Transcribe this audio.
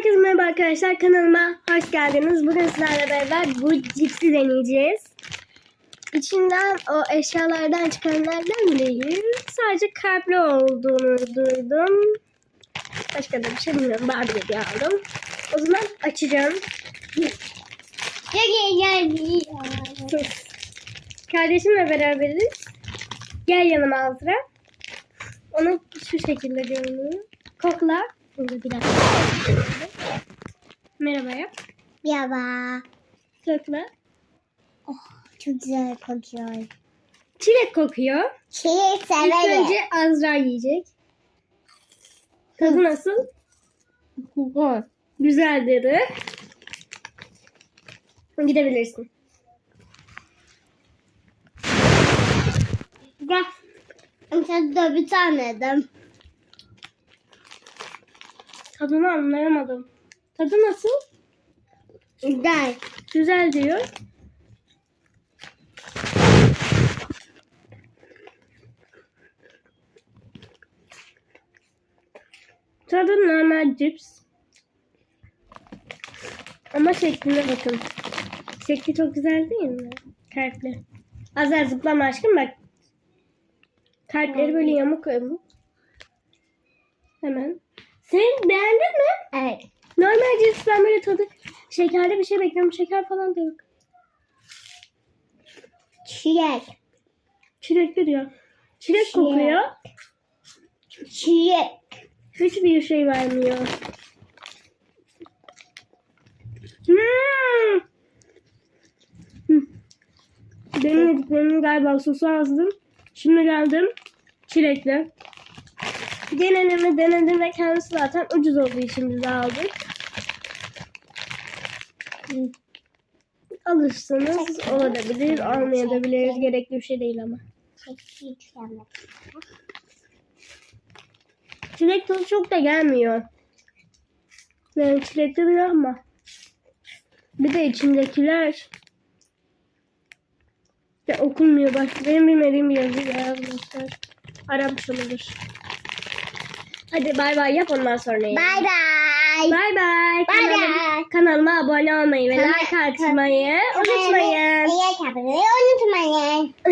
Herkese merhaba arkadaşlar. Kanalıma hoş geldiniz. Bugün sizlerle beraber bu cipsi deneyeceğiz. İçinden o eşyalardan çıkanlardan değil. Sadece kalpli olduğunu duydum. Başka da bir şey bilmiyorum. Barbie diye aldım. O zaman açacağım. Kardeşimle beraberiz. Gel yanıma Azra. Onu şu şekilde görünüyor. Kokla. Dur bir dakika. Merhaba. Kokla. Oh, çok güzel kokuyor. Çilek kokuyor. Çiğ İlk severim. önce Azra yiyecek. Tadı nasıl? Güzel dedi. Gidebilirsin. Gel. Sen de bir tane yedim. Tadını anlayamadım. Tadı nasıl? Güzel. Güzel diyor. Tadı normal cips. Ama şekline bakın. Şekli çok güzel değil mi? Kalpli. Azar zıplama aşkım bak. Kalpleri böyle yamuk yamuk. Hemen. Sen beğendin mi? Evet. Normal cips ben böyle tadı şekerli bir şey bekliyorum. Şeker falan da yok. Çilek. Çilekli diyor. Çilek Çilek. kokuyor. Çilek. Hiçbir şey vermiyor. Hmm. Hmm. Benim yediklerim galiba sosu azdım. Şimdi geldim. Çilekli. Denenimi denedim ve kendisi zaten ucuz olduğu için biz aldık. Alırsanız olabilir, almayabiliriz. Gerekli bir şey değil ama. Çilek. Çilek tadı çok da gelmiyor. Yani çilekli duruyor ama. Bir de içindekiler de okunmuyor bak. Benim bilmediğim bir yazı yazmışlar. Aramış olabilir. Hadi bay bay yap ondan sonra. bye. Bay bay. Bay Kanalıma, bay. kanalıma abone olmayı ve like atmayı unutmayın. Like atmayı unutmayın.